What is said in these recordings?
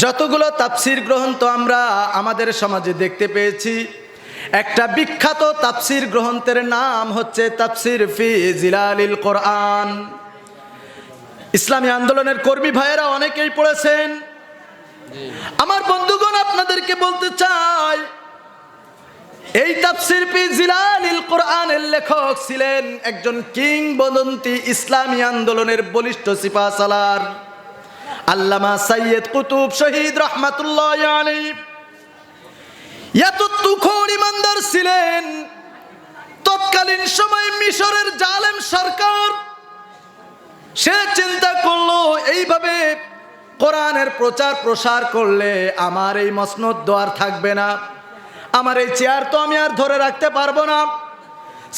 যতগুলো তাপসির গ্রন্থ আমরা আমাদের সমাজে দেখতে পেয়েছি, একটা বিখ্যাত তাপসির গ্রন্থের নাম হচ্ছে তাপসির ফি জিলালিল কোরআন। ইসলামী আন্দোলনের কর্মী ভাইয়েরা অনেকেই পড়েছেন। আমার বন্ধুগণ আপনাদেরকে বলতে চাই, এই তাফসির পি জিলালিল কোরআনের লেখক ছিলেন একজন কিংবদন্তি ইসলামী আন্দোলনের বলিষ্ঠ সিপা সালার আল্লামা সৈয়দ কুতুব শহীদ রহমাতুল্লাহ আলী এত তুখোর ইমানদার ছিলেন। তৎকালীন সময় মিশরের জালেম সরকার, সে চিন্তা করল, এইভাবে কোরআনের প্রচার প্রসার করলে আমার এই মসনদ দোয়ার থাকবে না। আমার এই চেয়ার তো আমি আর ধরে রাখতে পারব না।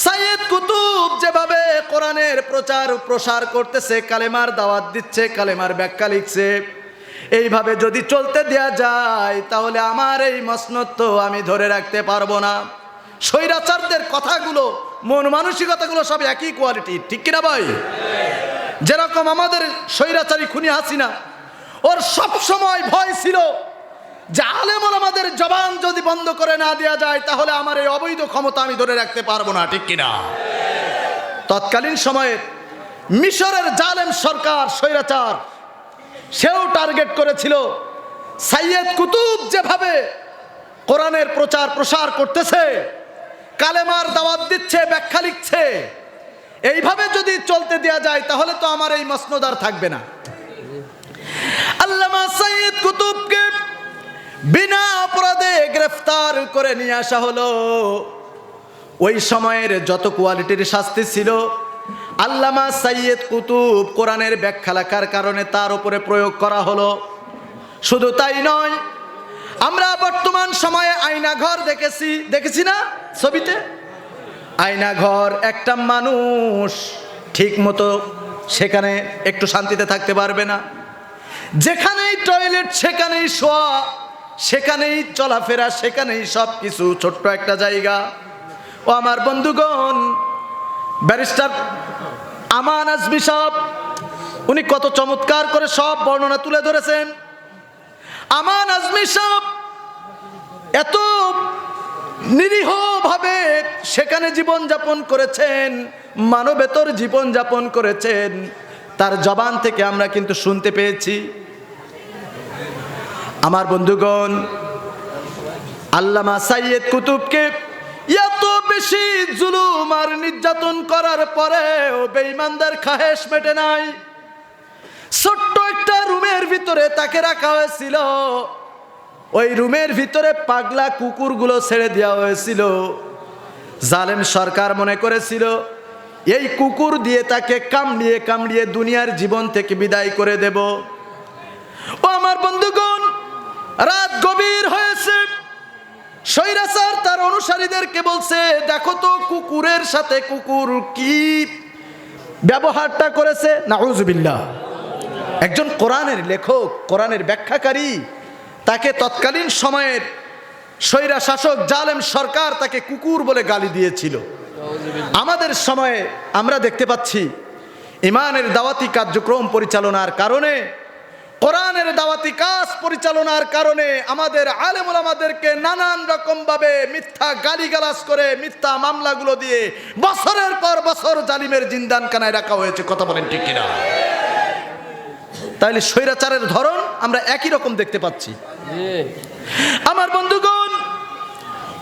সাইয়েদ কুতুব যেভাবে কোরআনের প্রচার প্রসার করতেছে, কালেমার দাওয়াত দিচ্ছে, কালেমার ব্যাখ্যা লিখছে, এইভাবে যদি চলতে দেয়া যায়, তাহলে আমার এই মসনদ আমি ধরে রাখতে পারব না। স্বৈরাচারদের কথাগুলো, মন মানসিকতাগুলো সব একই কোয়ালিটি ঠিক কিনা ভাই? যেরকম আমাদের স্বৈরাচারী খুনি হাসিনা, ওর সব সময় ভয় ছিল আলেমন আমাদের জবান যদি বন্ধ করে না দেওয়া যায়, তাহলে আমার এই অবৈধ ক্ষমতা আমি ধরে রাখতে পারব না, ঠিক কিনা? তৎকালীন সময়ে মিশরের জালেম সরকার, স্বৈরাচার, সেও টার্গেট করেছিল, সাইয়েদ কুতুব যেভাবে কোরআনের প্রচার প্রসার করতেছে, কালেমার দাওয়াত দিচ্ছে, ব্যাখ্যা লিখছে, এইভাবে যদি চলতে দেয়া যায়, তাহলে তো আমার এই মসনদার থাকবে না। আল্লামা সাইয়েদ কুতুবকে বিনা অপরাধে গ্রেফতার করে নিয়ে আসা হলো। ওই সময়ের যত কোয়ালিটির শাস্তি ছিল, আল্লামা সাইয়েদ কুতুব কোরআনের ব্যাখ্যা লেখার কারণে তার উপরে প্রয়োগ করা হলো। শুধু তাই নয়, আমরা বর্তমান সময়ে আয়না ঘর দেখেছি দেখেছি না ছবিতে? আয়না ঘর একটা মানুষ ঠিক মতো সেখানে একটু শান্তিতে থাকতে পারবে না। যেখানেই টয়লেট সেখানেই শোয়া। সেখানেই চলাফেরা, সেখানেই সব কিছু ছোট্ট একটা জায়গা। ও আমার বন্ধুগণ, ব্যারিস্টার আমান আজমি সাহ উনি কত চমৎকার করে সব বর্ণনা তুলে ধরেছেন। আমান আজমি সাহ এত নিরীহভাবে সেখানে জীবন যাপন করেছেন, মানবেতর জীবন যাপন করেছেন, তার জবান থেকে আমরা কিন্তু শুনতে পেয়েছি। আমার বন্ধুগণ, আল্লামা সাইয়েদ কুতুবকে এত বেশি জুলুম আর নির্যাতন করার পরেও বেঈমানদার খাহেশ মেটে নাই। ছোট্ট একটা রুমের ভিতরে তাকে রাখা হয়েছিল। ওই রুমের ভিতরে পাগলা কুকুরগুলো ছেড়ে দেওয়া হয়েছিল। জালেম সরকার মনে করেছিল, এই কুকুর দিয়ে তাকে কামড়িয়ে কামড়িয়ে দুনিয়ার জীবন থেকে বিদায় করে দেব। ও আমার বন্ধুগণ রাত গভীর হয়েছে। সৈরাসার তার অনুসারীদেরকে বলছে, দেখো তো কুকুরের সাথে কুকুর কি ব্যবহারটা করেছে? নাউজুবিল্লাহ। একজন কোরআনের লেখক, কোরআনের ব্যাখ্যাকারী, তাকে তৎকালীন সময়ের স্বৈরা শাসক জালেম সরকার তাকে কুকুর বলে গালি দিয়েছিল। আমাদের সময়ে আমরা দেখতে পাচ্ছি, ইমানের দাওয়াতি কার্যক্রম পরিচালনার কারণে কোরআনের দাওয়াতি কাজ পরিচালনার কারণে আমাদের আলেমুল আমাদেরকে নানান রকম ভাবে মিথ্যা গালিগালাজ করে, মিথ্যা মামলাগুলো দিয়ে বছরের পর বছর জালিমের জিন্দান কানায় রাখা হয়েছে। কথা বলেন ঠিক কিনা? তাইলে স্বৈরাচারের ধরন আমরা একই রকম দেখতে পাচ্ছি। আমার বন্ধুগণ,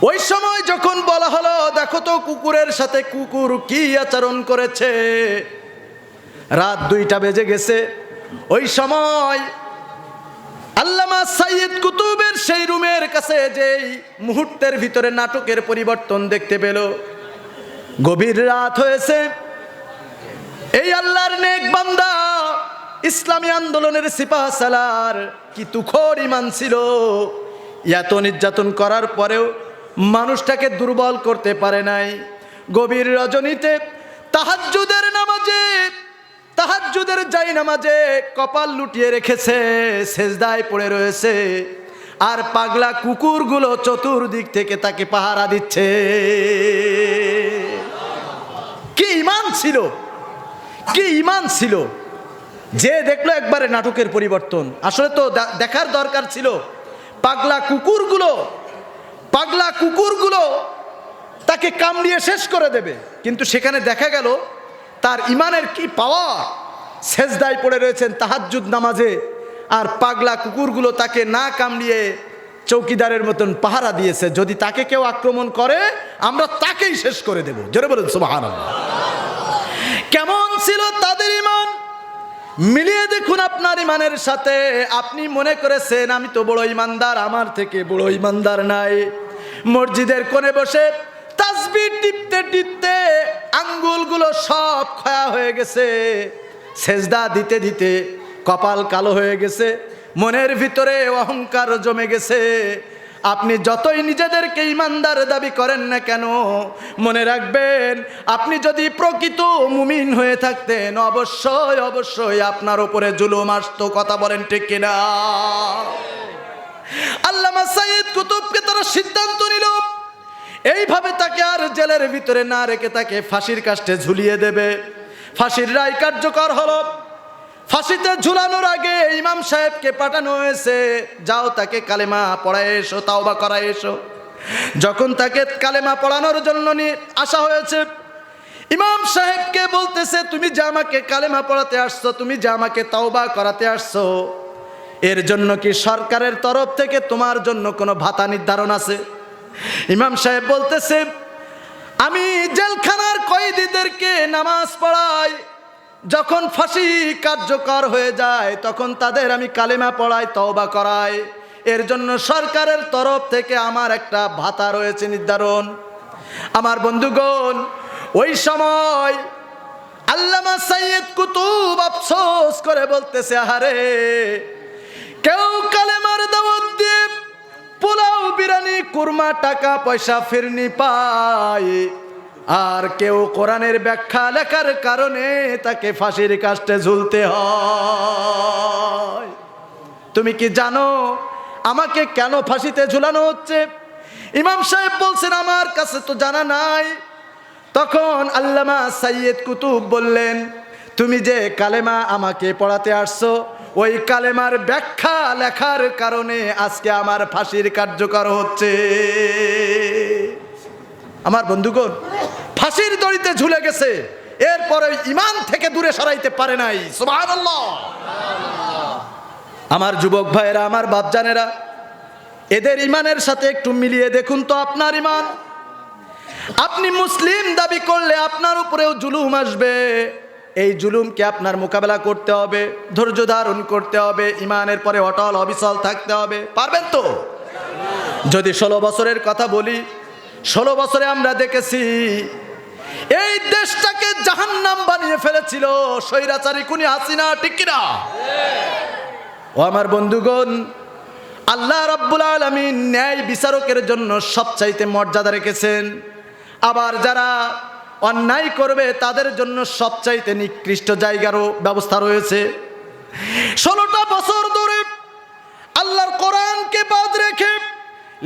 ওই সময় যখন বলা হলো, দেখো তো কুকুরের সাথে কুকুর কি আচরণ করেছে? রাত দুইটা বেজে গেছে। ওই সময় আল্লামা সাইয়েদ কুতুবের সেই রুমের কাছে যেই মুহূর্তের ভিতরে নাটকের পরিবর্তন দেখতে পেল। গভীর রাত হয়েছে। এই আল্লাহর নেক বান্দা ইসলামী আন্দোলনের সিপাহ সালার কি তুখর ইমান ছিল? এত নির্যাতন করার পরেও মানুষটাকে দুর্বল করতে পারে নাই। গভীর রজনীতে তাহাজ্জুদের নামাজে তাহাজ্জুদের যাই নামাজে কপাল লুটিয়ে রেখেছে, সেজদায় পড়ে রয়েছে। আর পাগলা কুকুরগুলো চতুর্দিক থেকে তাকে পাহারা দিচ্ছে। কি ইমান ছিল? কি ইমান ছিল? যে দেখল একবারে নাটকের পরিবর্তন। আসলে তো দেখার দরকার ছিল। পাগলা কুকুরগুলো পাগলা কুকুরগুলো তাকে কামড়িয়ে শেষ করে দেবে। কিন্তু সেখানে দেখা গেল তার ইমানের কি পাওয়া সেজদায় পড়ে রয়েছেন তাহাজ্জুদ নামাজে, আর পাগলা কুকুরগুলো তাকে না কামড়িয়ে চৌকিদারের মতন পাহারা দিয়েছে। যদি তাকে কেউ আক্রমণ করে, আমরা তাকেই শেষ করে দেব। জোরে বলুন সুবাহান কেমন ছিল তাদের ইমান? মিলিয়ে দেখুন আপনার ইমানের সাথে। আপনি মনে করেছেন, আমি তো বড় ইমানদার, আমার থেকে বড় ইমানদার নাই। মসজিদের কোণে বসে তাসবি টিপতে টিপতে আঙ্গুলগুলো সব ক্ষয়া হয়ে গেছে। সেজদা দিতে দিতে কপাল কালো হয়ে গেছে। মনের ভিতরে অহংকার জমে গেছে। আপনি যতই নিজেদেরকে ইমানদার দাবি করেন না কেন, মনে রাখবেন, আপনি যদি প্রকৃত মুমিন হয়ে থাকতেন, অবশ্যই অবশ্যই আপনার উপরে জুলুম আসতো। কথা বলেন ঠিক কিনা? আল্লামা সাইদ কুতুবকে তারা সিদ্ধান্ত নিল। এইভাবে তাকে আর জেলের ভিতরে না রেখে তাকে ফাঁসির কাষ্টে ঝুলিয়ে দেবে। ফাঁসির রায় কার্যকর হলো। ফাঁসিতে ঝুলানোর আগে ইমাম সাহেবকে পাঠানো হয়েছে, যাও তাকে কালেমা পড়ায় এসো, তাওবা করায় এসো। যখন তাকে কালেমা পড়ানোর জন্য নিয়ে আসা হয়েছে, ইমাম সাহেবকে বলতেছে, তুমি যে আমাকে কালেমা পড়াতে আসছো, তুমি যে আমাকে তাওবা করাতে আসছো, এর জন্য কি সরকারের তরফ থেকে তোমার জন্য কোনো ভাতা নির্ধারণ আছে? ইমাম সাহেব বলতেছে, আমি জেলখানার কয়েদিদেরকে নামাজ পড়াই। যখন ফাঁসি কার্যকর হয়ে যায়, তখন তাদের আমি কালেমা পড়াই, তওবা করাই। এর জন্য সরকারের তরফ থেকে আমার একটা ভাতা রয়েছে নির্ধারণ। আমার বন্ধুগণ, ওই সময় আল্লামা সাইয়দ কুতুব আফসোস করে বলতেছে, আহারে পোলাও বিরিয়ানি, কুরমা, টাকা পয়সা ফিরনি পায় আর কেউ কোরআনের ব্যাখ্যা লেখার কারণে তাকে ফাঁসির কাস্টে ঝুলতে হয়। তুমি কি জানো আমাকে কেন ফাঁসিতে ঝুলানো হচ্ছে? ইমাম সাহেব বলছেন, আমার কাছে তো জানা নাই। তখন আল্লামা সাইয়েদ কুতুব বললেন, তুমি যে কালেমা আমাকে পড়াতে আসছো ওই কালেমার ব্যাখ্যা লেখার কারণে আজকে আমার ফাঁসির কার্যকর হচ্ছে। আমার বন্ধুগণ, ফাঁসির দড়িতে ঝুলে গেছে, এরপরে ইমান থেকে দূরে সরাইতে পারে নাই। আমার যুবক ভাইয়েরা, আমার বাপজানেরা, এদের ইমানের সাথে একটু মিলিয়ে দেখুন তো আপনার ইমান। আপনি মুসলিম দাবি করলে আপনার উপরেও জুলুম আসবে। এই জুলুমকে আপনার মোকাবেলা করতে হবে, ধৈর্য ধারণ করতে হবে, ইমানের পরে অটল অবিচল থাকতে হবে। পারবেন তো? যদি ষোলো বছরের কথা বলি, ষোলো বছরে আমরা দেখেছি, এই দেশটাকে জাহান্নাম বানিয়ে ফেলেছিল স্বৈরাচারী কুনি হাসিনা কিনা? ও আমার বন্ধুগণ, আল্লাহ রাব্বুল আলমিন ন্যায় বিচারকের জন্য সবচাইতে মর্যাদা রেখেছেন। আবার যারা অন্যায় করবে তাদের জন্য সবচাইতে নিকৃষ্ট জায়গারও ব্যবস্থা রয়েছে। ষোলোটা বছর ধরে আল্লাহর কোরআনকে বাদ রেখে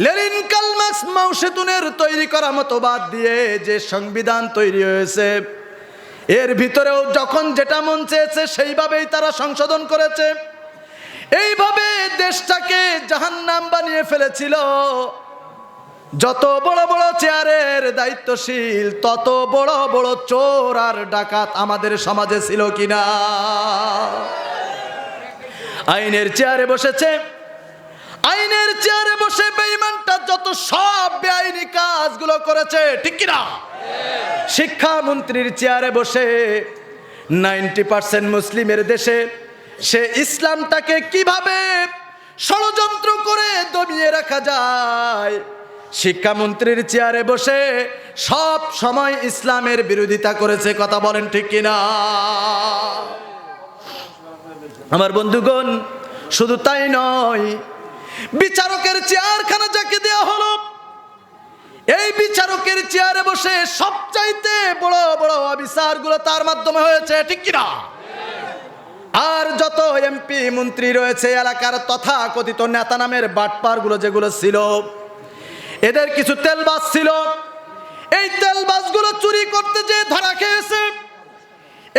লেনিন কালমাস মাউসেতুনের তৈরি করা মতো বাদ দিয়ে যে সংবিধান তৈরি হয়েছে, এর ভিতরেও যখন যেটা মন চেয়েছে সেইভাবেই তারা সংশোধন করেছে। এইভাবে দেশটাকে জাহান্নাম বানিয়ে ফেলেছিল। যত বড় বড় চেয়ারের দায়িত্বশীল, তত বড় বড় চোর আর ডাকাত আমাদের সমাজে ছিল কিনা? আইনের চেয়ারে বসেছে, আইনের চেয়ারে বসে বেঈমানটা যত সব বেআইনি কাজগুলো করেছে, ঠিক কিনা? শিক্ষামন্ত্রীর চেয়ারে বসে নাইনটি পার্সেন্ট মুসলিমের দেশে সে ইসলামটাকে কীভাবে ষড়যন্ত্র করে দমিয়ে রাখা যায়? শিক্ষামন্ত্রীর চেয়ারে বসে সব সময় ইসলামের বিরোধিতা করেছে, কথা বলেন ঠিক কিনা? আমার বন্ধুগণ, শুধু তাই নয়, বিচারকের চেয়ারখানা যাকে দেওয়া হলো, এই বিচারকের চেয়ারে বসে সবচাইতে বড় বড় অবিচারগুলো তার মাধ্যমে হয়েছে, ঠিক কিনা? আর যত এমপি, মন্ত্রী রয়েছে, এলাকার তথা কথিত নেতা নামের বাটপারগুলো যেগুলো ছিল এদের কিছু তেলবাজ ছিল। এই তেলবাজগুলো চুরি করতে যে ধরা খেয়েছে।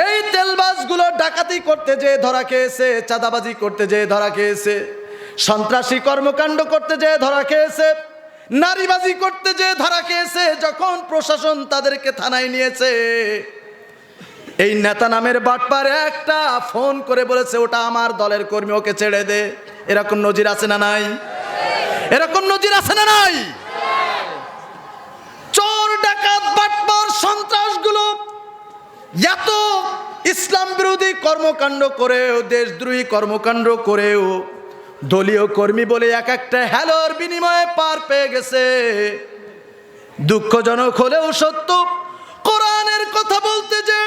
এই তেলবাজগুলো ডাকাতি করতে যে ধরা খেয়েছে, চাঁদাবাজি করতে যে ধরা খেয়েছে, সন্ত্রাসী কর্মকাণ্ড করতে যে ধরা খেয়েছে, নারীবাজি করতে যে ধরা খেয়েছে, যখন প্রশাসন তাদেরকে থানায় নিয়েছে। এই নেতা নামের বাটপার একটা ফোন করে বলেছে, ওটা আমার দলের কর্মী, ওকে ছেড়ে দে। এরকম নজির আছে না নাই? এরকম নজির আছে না নাই চোর ডাকাত বাটপার সন্ত্রাসগুলো এত ইসলাম বিরোধী কর্মকাণ্ড করেও, দেশদ্রোহী কর্মকাণ্ড করেও দলীয় কর্মী বলে এক একটা হ্যালোর বিনিময়ে পার পেয়ে গেছে। দুঃখজনক হলেও সত্য, কোরআনের কথা বলতে যে,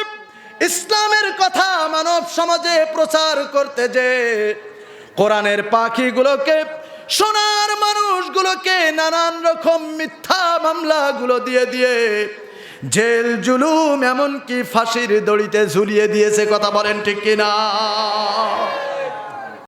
ইসলামের কথা মানব সমাজে প্রচার করতে যে, কোরআনের পাখিগুলোকে, সোনার মানুষগুলোকে নানান রকম মিথ্যা মামলাগুলো দিয়ে দিয়ে জেল জুলুম এমনকি ফাঁসির দড়িতে ঝুলিয়ে দিয়েছে কথা বলেন ঠিক কিনা?